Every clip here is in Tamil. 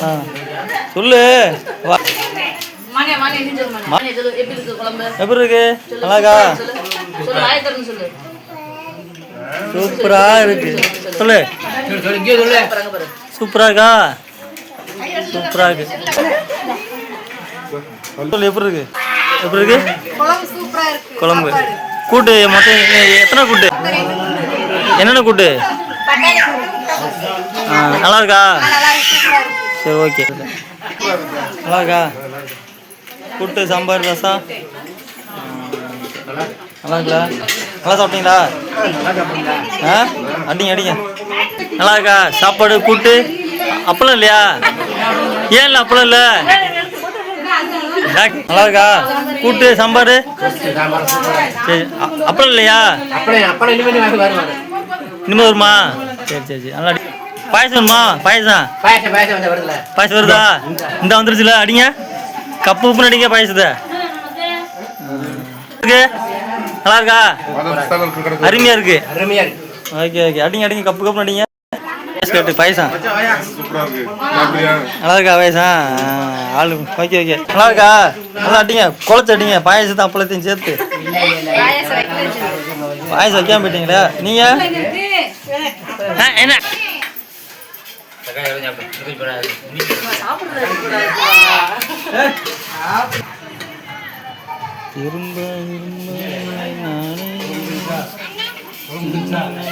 ஆ. சொல்லு. எப்படி இருக்கு? சொல்லு சூப்பரா இருக்கு. சொல்லு சூப்பரா இருக்கா? சூப்பரா இருக்கு. சொல்லு எப்படி இருக்கு? எப்படி இருக்கு? குழம்பு சூப்பரா இருக்கு. குழம்பு. கூட்டு மொத்தம் எத்தனை கூட்டு? என்னென்ன கூட்டு? நல்லா இருக்கா நல்லா இருக்கு சூப்பரா இருக்கு சரி ஓகே. நல்லா இருக்கா கூட்டு சாம்பார் ரசம்? நல்லா இருக்குல்ல நல்லா சாப்பிட்டீங்களா? ஆ? அடிங்க அடிங்க. நல்லா இருக்கா சாப்பாடு கூட்டு? அப்பளம் இல்லையா? ஏன் இல்லை அப்பளம் இல்லை? நல்லா இருக்கா கூட்டு சாம்பார்? சரி அப்பளம் இல்லையா? இனிமே வருமா? சரி சரி சரி. நல்லா அடி பாயசம். பாயசம் பாயசம் வருதா? இந்த. வந்துருச்சுல அடிங்க. கப்பு உப்புன்னு அடிங்க பாயசத்தை. இருக்கு? நல்லா இருக்கா? அருமையா இருக்கு. Okay okay. அடிங்க அடிங்க கப்பு கப்பு அடிங்க. பாயசம் நல்லா இருக்கா பாயசம்? ஆளு. Okay okay. நல்லா இருக்கா? நல்லா அடிங்க. குழச்சி அடிங்க. பாயசத்தை அப்பளத்தையும் சேர்த்து. பாயசம் வைக்காம போயிட்டீங்களா. நீங்க? ஆ, என்ன திரும்ப திரும்ப நானே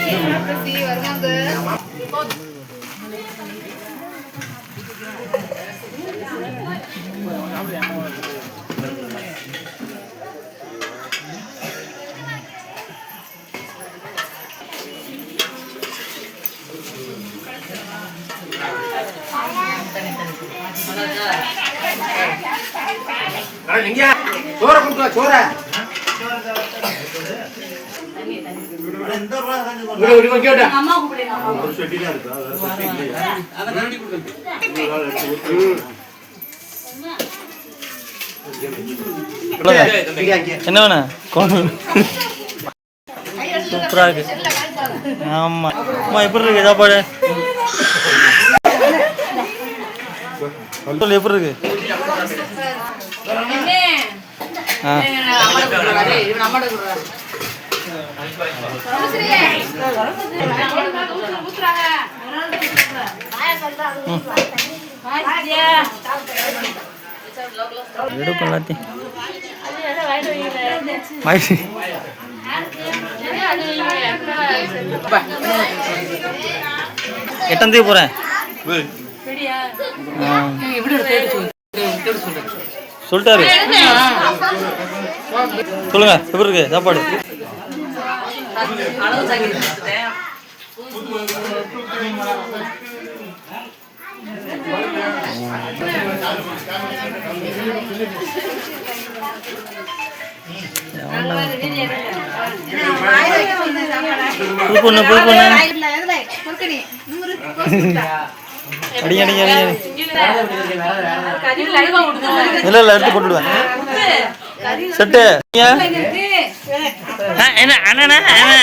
அம்மா என்ன வேணும் குழம்பு சூப்பரா இருக்கு. ஆமா. அம்மா எப்படி இருக்கு? சாப்பாடு சொல்லு எப்படி இருக்கு? என்ன ஆ எடுப்பு எல்லாத்தையும் போகிறேன் சொல்லிட்டாரு. சொல்லுங்க எப்படி இருக்கு? சாப்பாடு? புது பொண்ணு புது பொண்ணு அடிங்க கறியில் அழுவா விடுங்க இல்லை இல்லை எடுத்து போட்டுடுவேன் செட்டு. என்ன அண்ணா? அண்ணா